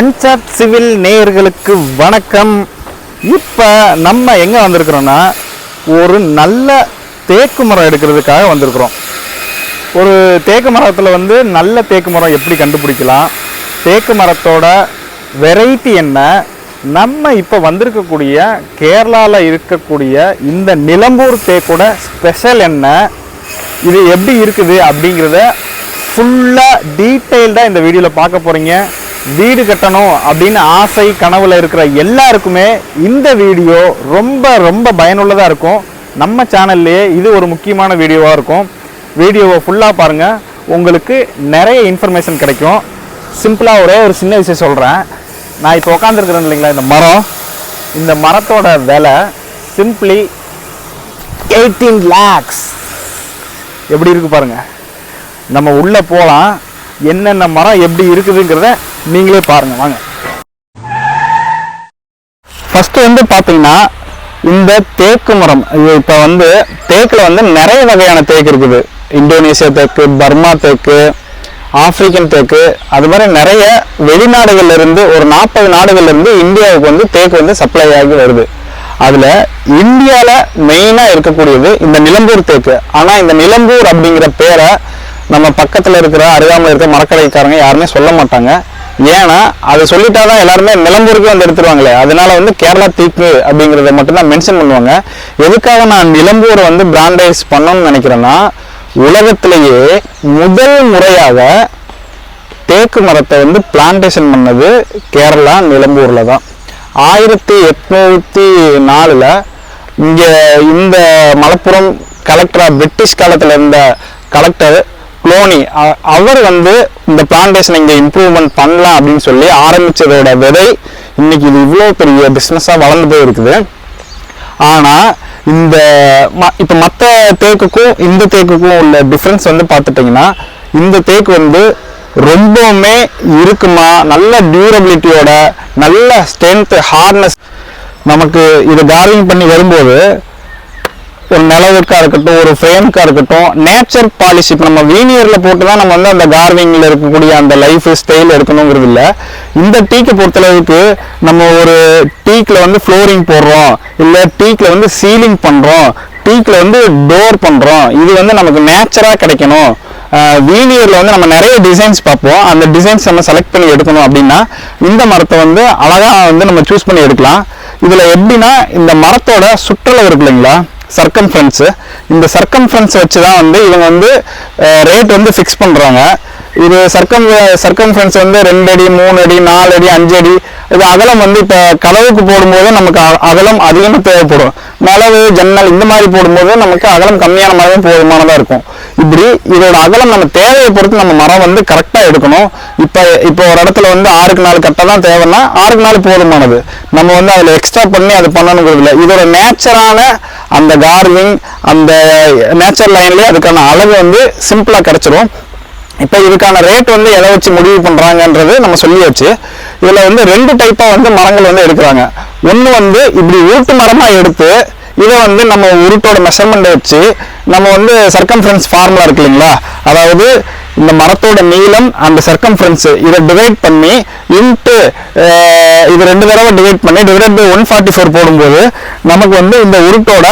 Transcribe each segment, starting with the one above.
Punjab civil நேயர்களுக்கு வணக்கம். இப்போ நம்ம எங்கே வந்திருக்கிறோன்னா ஒரு நல்ல தேக்கு மரம் எடுக்கிறதுக்காக வந்திருக்கிறோம். ஒரு தேக்கு மரத்தில் வந்து நல்ல தேக்கு மரம் எப்படி கண்டுபிடிக்கலாம்? தேக்கு மரத்தோட வெரைட்டி என்ன? நம்ம இப்போ வந்திருக்கக்கூடிய கேரளாவில் இருக்கக்கூடிய இந்த நிலம்பூர் தேக்கோட ஸ்பெஷல் என்ன? இது எப்படி இருக்குது அப்படிங்கிறத ஃபுல்லாக டீட்டெயில்டாக இந்த வீடியோவில் பார்க்க போகிறீங்க வீடு கட்டணும் அப்படின்னு ஆசை கனவுல இருக்கிற எல்லாருக்குமே இந்த வீடியோ ரொம்ப ரொம்ப பயனுள்ளதாக இருக்கும். நம்ம சேனல்லையே இது ஒரு முக்கியமான வீடியோவாக இருக்கும். வீடியோவை ஃபுல்லாக பாருங்கள் உங்களுக்கு நிறைய இன்ஃபர்மேஷன் கிடைக்கும். சிம்பிளாக ஒரே ஒரு சின்ன விஷயம் சொல்கிறேன் நான் இப்போ உட்காந்துருக்குறேன் இல்லைங்களா இந்த மரம். இந்த மரத்தோட விலை சிம்பிளி எயிட்டீன் லேக்ஸ் எப்படி இருக்கு பாருங்க. நம்ம உள்ளே போகலாம் என்னென்ன மரம் எப்படி இருக்குதுங்கிறத நீங்களே பாருங்க வாங்க. ஃபர்ஸ்ட் வந்து பார்த்தீங்கன்னா இந்த தேக்கு மரம் இப்போ வந்து தேக்கில் வந்து நிறைய வகையான தேக்கு இருக்குது. இந்தோனேசியா தேக்கு பர்மா தேக்கு ஆப்பிரிக்கன் தேக்கு அது மாதிரி நிறைய வெளிநாடுகள்ல இருந்து ஒரு நாற்பது நாடுகள்ல இருந்து இந்தியாவுக்கு வந்து தேக்கு வந்து சப்ளை ஆகி வருது. அதுல இந்தியால மெயினா இருக்கக்கூடியது இந்த நிலம்பூர் தேக்கு. ஆனா இந்த நிலம்பூர் அப்படிங்கிற பேரை நம்ம பக்கத்துல இருக்கிற அருகாமல் இருக்கிற மரக்கடைக்காரங்க யாருமே சொல்ல மாட்டாங்க. ஏன்னா அதை சொல்லிட்டாதான் எல்லாருமே நிலம்பூருக்கு வந்து எடுத்துருவாங்களே. அதனால வந்து கேரளா தீக்கு அப்படிங்கிறத மட்டும்தான் மென்ஷன் பண்ணுவாங்க. எதுக்காக நான் நிலம்பூரை வந்து பிராண்டைஸ் பண்ணணும்னு நினைக்கிறேன்னா உலகத்திலேயே முதல் முறையாக தேக்கு மரத்தை வந்து பிளான்டேஷன் பண்ணது கேரளா நிலம்பூரில் தான். ஆயிரத்தி எட்நூற்றி நாலில் இங்கே இந்த மலப்புரம் கலெக்டராக பிரிட்டிஷ் காலத்தில் இருந்த கலெக்டர் குளோனி அவர் வந்து இந்த பிளான்டேஷன் இங்கே இம்ப்ரூவ்மெண்ட் பண்ணலாம் அப்படின்னு சொல்லி ஆரம்பிச்சதோட விதை இன்னைக்கு இது இவ்வளோ பெரிய பிஸ்னஸாக வளர்ந்து போய் இருக்குது இந்த ம- இப்போ மற்ற தேக்குக்கும் இந்த தேக்குக்கும் உள்ள டிஃப்ரென்ஸ் வந்து பார்த்துட்டிங்கன்னா இந்த தேக்கு வந்து ரொம்பவுமே இருக்குமா நல்ல டியூரபிலிட்டியோட நல்ல ஸ்ட்ரென்த் ஹார்ட்னஸ் நமக்கு இதை கார்விங் பண்ணி வரும்போது ஒரு நிலவுக்கா இருக்கட்டும் ஒரு ஃப்ரேம்க்கா இருக்கட்டும் நேச்சர் பாலிஷ் இப்போ நம்ம வீனியரில் போட்டு தான் நம்ம வந்து அந்த கார்விங்கில் இருக்கக்கூடிய அந்த லைஃப் ஸ்டைல் எடுக்கணுங்கிறது இல்லை. இந்த டீக்கு பொறுத்தளவுக்கு நம்ம ஒரு டீக்கில் வந்து ஃப்ளோரிங் போடுறோம் இல்லை டீக்கில் வந்து சீலிங் பண்ணுறோம் டீக்கில் வந்து டோர் பண்ணுறோம் இது வந்து நமக்கு நேச்சராக கிடைக்கணும். வீனியரில் வந்து நம்ம நிறைய டிசைன்ஸ் பார்ப்போம். அந்த டிசைன்ஸ் நம்ம செலக்ட் பண்ணி எடுக்கணும் அப்படின்னா இந்த மரத்தை வந்து அழகாக வந்து நம்ம சூஸ் பண்ணி எடுக்கலாம். இதில் எப்படின்னா இந்த மரத்தோட சுற்றளவு இருக்கு இல்லைங்களா? சர்க்கம்ஃபரன்ஸு இந்த சர்க்கம்ஃபரன்ஸ் வச்சு தான் வந்து இவங்க வந்து ரேட் வந்து ஃபிக்ஸ் பண்ணுறாங்க இது சர்க்கம் சர்க்கம்ஃபரன்ஸ் வந்து ரெண்டு அடி மூணு அடி நாலு அடி அஞ்சு அடி இது அகலம் வந்து இப்போ கதவுக்கு போடும்போது நமக்கு அ- அகலம் அதிகமாக தேவைப்படும். நிலவு ஜன்னல் இந்த மாதிரி போடும்போது நமக்கு அகலம் கம்மியான மாதிரி போதுமானதாக இருக்கும். இப்படி இதோட அகலம் நம்ம தேவையை பொறுத்து நம்ம மரம் வந்து கரெக்டாக எடுக்கணும். இப்போ இப்போ ஒரு இடத்துல வந்து ஆறுக்கு நாலு கட்டை தான் தேவைன்னா ஆறுக்கு நாலு போதுமானது. நம்ம வந்து அதில் எக்ஸ்ட்ரா பண்ணி அது பண்ணணுங்கிறது இல்லை. இதோட நேச்சரான அந்த கார்விங் அந்த நேச்சர் லைன்லேயே அதுக்கான அளவு வந்து சிம்பிளாக கிடச்சிரும். இப்போ இதுக்கான ரேட் வந்து எதை வச்சு முடிவு பண்ணுறாங்கன்றது நம்ம சொல்லியாச்சு. இதில் வந்து ரெண்டு டைப்பாக வந்து மரங்கள் வந்து எடுக்கிறாங்க. ஒன்று வந்து இப்படி உருட்டு மரமாக எடுத்து இதை வந்து நம்ம உருட்டோட மெஷர்மெண்ட்டை வச்சு நம்ம வந்து சர்க்கம்ஃபரன்ஸ் ஃபார்முலா இருக்கு இல்லைங்களா? அதாவது இந்த மரத்தோட நீளம் அந்த சர்க்கம்ஃபரன்ஸ் இதை டிவைட் பண்ணி இன்ட்டு இது ரெண்டு தடவை டிவைட் பண்ணி divide by one forty four போடும்போது நமக்கு வந்து இந்த உருட்டோட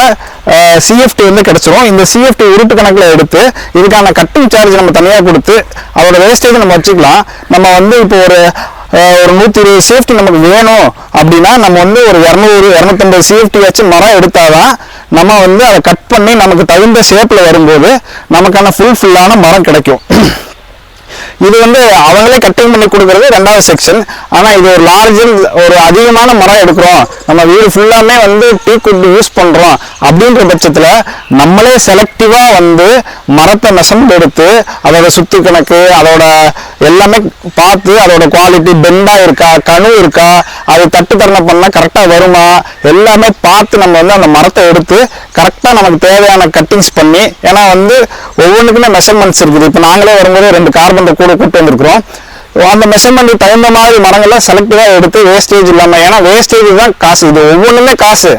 சிஎஃப்டி வந்து கிடச்சிரும். இந்த சிஎஃப்டி உருட்டு கணக்கில் எடுத்து இதுக்கான கட்டிங் சார்ஜ் நம்ம தனியாக கொடுத்து அதோட வேஸ்டேஜ் நம்ம வச்சுக்கலாம். நம்ம வந்து இப்போ ஒரு ஒரு நூற்றி இருபது சேஃப்டி நமக்கு வேணும் அப்படின்னா நம்ம வந்து ஒரு இரநூறு இரநூத்தம்பது சேஃப்டி வச்சு மரம் எடுத்தாதான் நம்ம வந்து அதை கட் பண்ணி நமக்கு தகுந்த ஷேப்பில் வரும்போது நமக்கான ஃபுல் ஃபுல்லான மரம் கிடைக்கும். இது வந்து அவங்களே கட்டிங் பண்ணி கொடுக்கறது ரெண்டாவது செக்ஷன் ஆனால் இது ஒரு லார்ஜ் ஒரு அதிகமான மரம் எடுக்கிறோம். நம்ம வீடு ஃபுல்லாமே வந்து டீ குட் யூஸ் பண்ணுறோம் அப்படின்ற பட்சத்தில் நம்மளே செலக்டிவாக வந்து மரத்தை மெஷர்மெண்ட் எடுத்து அதோட சுத்து கணக்கு அதோட எல்லாமே பார்த்து அதோட குவாலிட்டி பெண்டாக இருக்கா கணு இருக்கா அது தட்டு தரணை பண்ணால் கரெக்டாக வருமா? எல்லாமே பார்த்து நம்ம வந்து அந்த மரத்தை எடுத்து கரெக்டாக நமக்கு தேவையான கட்டிங்ஸ் பண்ணி ஏன்னா வந்து ஒவ்வொன்றுக்குமே மெஷர்மெண்ட்ஸ் இருக்குது. இப்போ நாங்களே வரும்போது ரெண்டு கார்பன் கூட கூட்டு வந்திருக்கிறோம். அந்த மெஷர்மெண்ட் தகுந்த மாதிரி மரங்களை செலக்டிவாக எடுத்து வேஸ்டேஜ் இல்லாமல் ஏன்னா வேஸ்டேஜ் தான் காசு. இது ஒவ்வொன்றுமே காசு.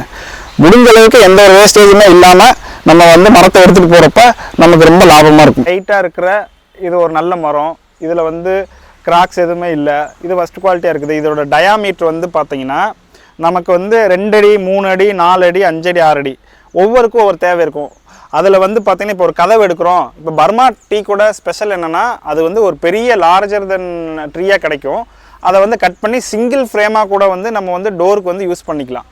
முடிஞ்ச அளவுக்கு எந்த ஒரு வேஸ்டேஜுமே இல்லாமல் நம்ம வந்து மரத்தை எடுத்துகிட்டு போகிறப்ப நமக்கு ரொம்ப லாபமாக இருக்கும். ஹைட்டாக இருக்கிற இது ஒரு நல்ல மரம். இதில் வந்து கிராக்ஸ் எதுவுமே இல்லை. இது ஃபஸ்ட் குவாலிட்டியாக இருக்குது. இதோட டயாமீட்டர் வந்து பார்த்தீங்கன்னா நமக்கு வந்து ரெண்டு அடி மூணு அடி நாலு அடி அஞ்சடி ஆறடி ஆறு அடி. ஒவ்வொருக்கும் ஒவ்வொரு தேவை இருக்கும். அதில் வந்து பார்த்தீங்கன்னா இப்போ ஒரு கதவு எடுக்கிறோம். இப்போ பர்மா டீ கூட ஸ்பெஷல் என்னென்னா அது வந்து ஒரு பெரிய லார்ஜர் தென் ட்ரீயாக கிடைக்கும். அதை வந்து கட் பண்ணி சிங்கிள் ஃப்ரேமாக கூட வந்து நம்ம வந்து டோருக்கு வந்து யூஸ் பண்ணிக்கலாம்.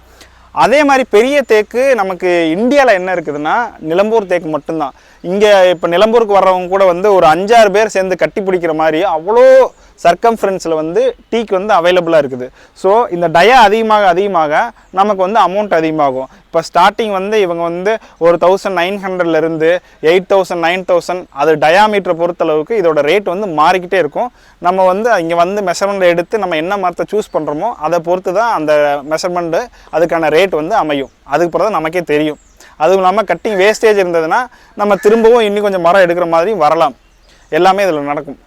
அதே மாதிரி பெரிய தேக்கு நமக்கு இந்தியாவில் என்ன இருக்குதுன்னா நிலம்பூர் தேக்கு மட்டும்தான். இங்கே இப்போ நிலம்பூருக்கு வர்றவங்க கூட வந்து ஒரு அஞ்சாறு பேர் சேர்ந்து கட்டி பிடிக்கிற மாதிரி அவ்வளோ சர்க்கம்ஃபரன்ஸில் வந்து டீக்கு வந்து அவைலபிளாக இருக்குது. ஸோ இந்த டயா அதிகமாக அதிகமாக நமக்கு வந்து அமௌண்ட் அதிகமாகும். இப்போ ஸ்டார்டிங் வந்து இவங்க வந்து ஒரு தௌசண்ட் நைன் ஹண்ட்ரட்லேருந்து எயிட் தௌசண்ட் நைன் தௌசண்ட் அது டயாமீட்டரை பொறுத்தளவுக்கு இதோட ரேட் வந்து மாறிக்கிட்டே இருக்கும். நம்ம வந்து இங்கே வந்து மெஷர்மெண்ட் எடுத்து நம்ம என்ன மரத்தை சூஸ் பண்ணுறோமோ அதை பொறுத்து தான் அந்த மெஷர்மெண்ட்டு அதுக்கான ரேட் வந்து அமையும். அதுக்கு பிறகு தான் நமக்கே தெரியும். அதுவும் இல்லாமல் கட்டிங் வேஸ்டேஜ் இருந்ததுன்னா நம்ம திரும்பவும் இன்னும் கொஞ்சம் மரம் எடுக்கிற மாதிரி வரலாம். எல்லாமே இதில் நடக்கும்.